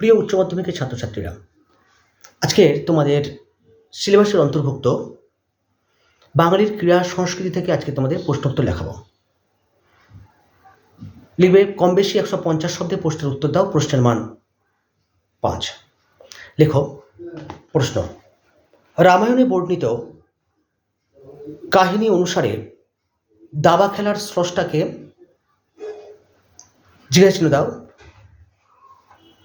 প্রিয় উচ্চ মাধ্যমিকের ছাত্রছাত্রীরা, আজকে তোমাদের সিলেবাসের অন্তর্ভুক্ত বাঙালির ক্রীড়া সংস্কৃতি থেকে আজকে তোমাদের প্রশ্নোত্তর লেখাবো লিখবে, কম বেশি একশো পঞ্চাশ শব্দে প্রশ্নের উত্তর দাও, প্রশ্নের মান পাঁচ। লেখো, প্রশ্ন। রামায়ণে বর্ণিত কাহিনী অনুসারে দাবা খেলার স্রষ্টাকে জিজ্ঞাসা দাও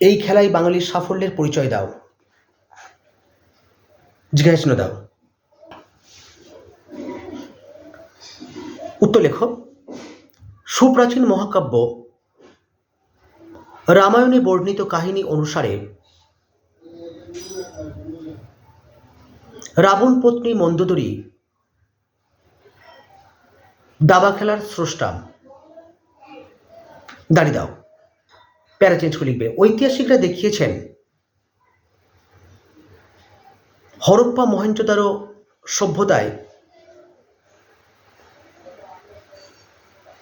এই খেলায় বাঙালির সাফল্যের পরিচয় দাও। জিজ্ঞাসন দাও। উত্তর লেখো। সুপ্রাচীন মহাকাব্য রামায়ণে বর্ণিত কাহিনী অনুসারে রাবণ পত্নী মন্দোদরী দাবা খেলার স্রষ্টা। দাঁড়িয়ে দাও। প্যারা চেঞ্জ করে লিখবে। ঐতিহাসিকরা দেখিয়েছেন, হরপ্পা মহেঞ্জোদারো সভ্যতায়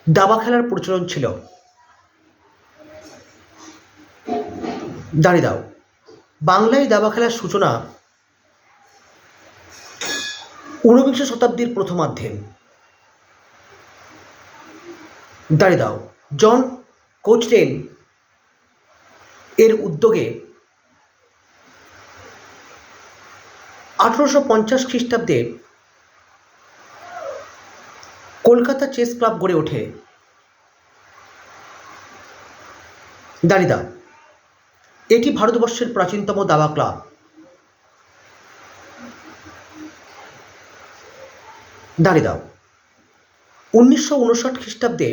দাবা খেলার প্রচলন ছিল। দাঁড়িয়ে দাও। বাংলায় দাবা খেলার সূচনা ঊনবিংশ শতাব্দীর প্রথমার্ধে দাঁড়িয়ে দাও। জন কোচটেন এর উদ্যোগে আঠারোশো পঞ্চাশ খ্রিস্টাব্দে কলকাতা চেস ক্লাব গড়ে ওঠে। দাও এটি ভারতবর্ষের প্রাচীনতম দাবা ক্লাব। দাঁড়িয়ে দাও উনিশশো উনষাট খ্রিস্টাব্দে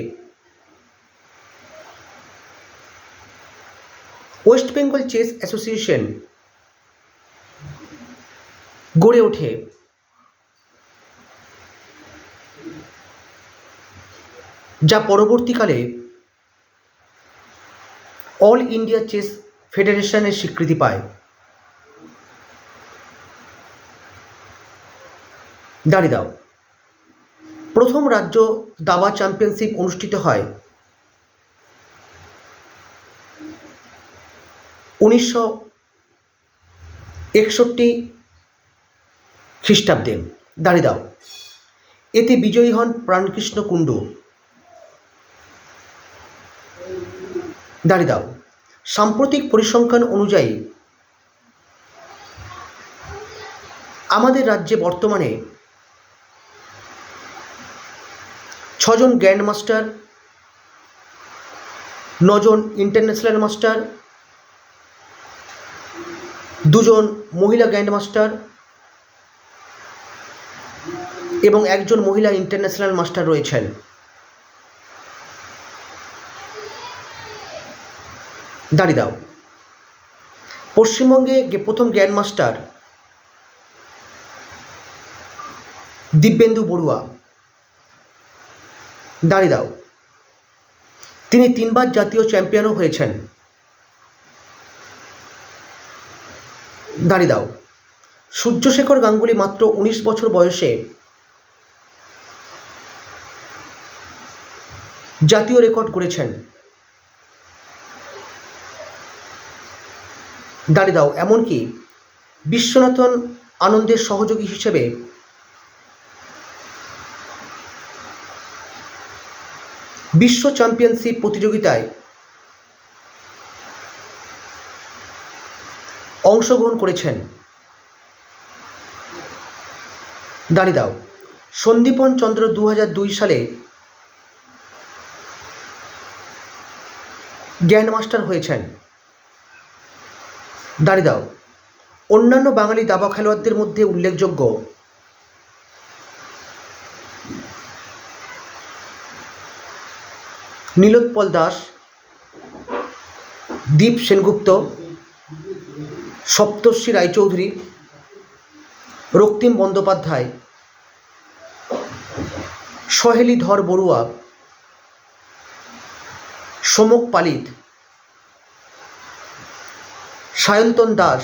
ওয়েস্ট বেঙ্গল চেস অ্যাসোসিয়েশন গড়ে ওঠে। যা পরবর্তীকালে অল ইন্ডিয়া চেস ফেডারেশনের স্বীকৃতি পায়। দাঁড়িয়ে দাও। প্রথম রাজ্য দাবা চ্যাম্পিয়নশিপ অনুষ্ঠিত হয় উনিশশো একষট্টি খ্রিস্টাব্দে। দাঁড়িয়ে দাও। এতে বিজয়ী হন প্রাণকৃষ্ণ কুণ্ডু। দাঁড়িয়ে দাও। সাম্প্রতিক পরিসংখ্যান অনুযায়ী, আমাদের রাজ্যে বর্তমানে ছজন গ্র্যান্ড মাস্টার নজন ইন্টারন্যাশনাল মাস্টার দুজন মহিলা গ্র্যান্ড মাস্টার এবং একজন মহিলা ইন্টারন্যাশনাল মাস্টার রয়েছেন। দাঁড়িয়ে দাও। পশ্চিমবঙ্গে প্রথম গ্র্যান্ড মাস্টার দিব্যেন্দু বড়ুয়া, দাঁড়িয়ে দাও। তিনি তিনবার জাতীয় চ্যাম্পিয়নও হয়েছেন। দাঁড়িয়ে দাও। সূর্যশেখর গাঙ্গুলি মাত্র উনিশ বছর বয়সে জাতীয় রেকর্ড করেছেন। দাঁড়িয়ে দাও, এমনকি বিশ্বনাথন আনন্দের সহযোগী হিসেবে বিশ্ব চ্যাম্পিয়নশিপ প্রতিযোগিতায় অংশগ্রহণ করেছেন। দাঁড়িয়ে দাও। সন্দীপন চন্দ্র দু দুই সালে গ্র্যান্ড মাস্টার হয়েছেন। দাঁড়িয়ে দাও। অন্যান্য বাঙালি দাবা খেলোয়াড়দের মধ্যে উল্লেখযোগ্য নীলোৎপল দাস, দীপ সেনগুপ্ত সপ্তর্ষি রায়চৌধুরী, রক্তিম বন্দ্যোপাধ্যায় সহেলি ধর বড়ুয়া, সমক পালিত, সায়ন্তন দাস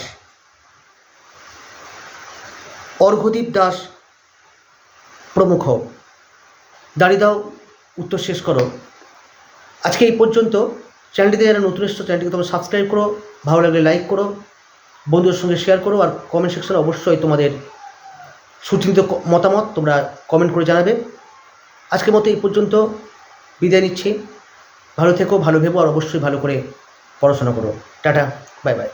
অর্ঘ্যদীপ দাস প্রমুখ। দাঁড়িয়ে দাও উত্তর শেষ করো। আজকে এই পর্যন্ত। চ্যানেলটিতে যারা নতুন এসছো, চ্যানেলটিকে তোমরা সাবস্ক্রাইব করো। ভালো লাগলে লাইক করো। বন্ধুদের সঙ্গে শেয়ার করো আর কমেন্ট সেকশনে অবশ্যই তোমাদের সুচিন্তিত মতামত তোমরা কমেন্ট করে জানাবে। আজকের মতো এই পর্যন্ত বিদায় নিচ্ছি। ভালো থেকো, ভালো ভেবো আর অবশ্যই ভালো করে পড়াশোনা করো। Tata bye bye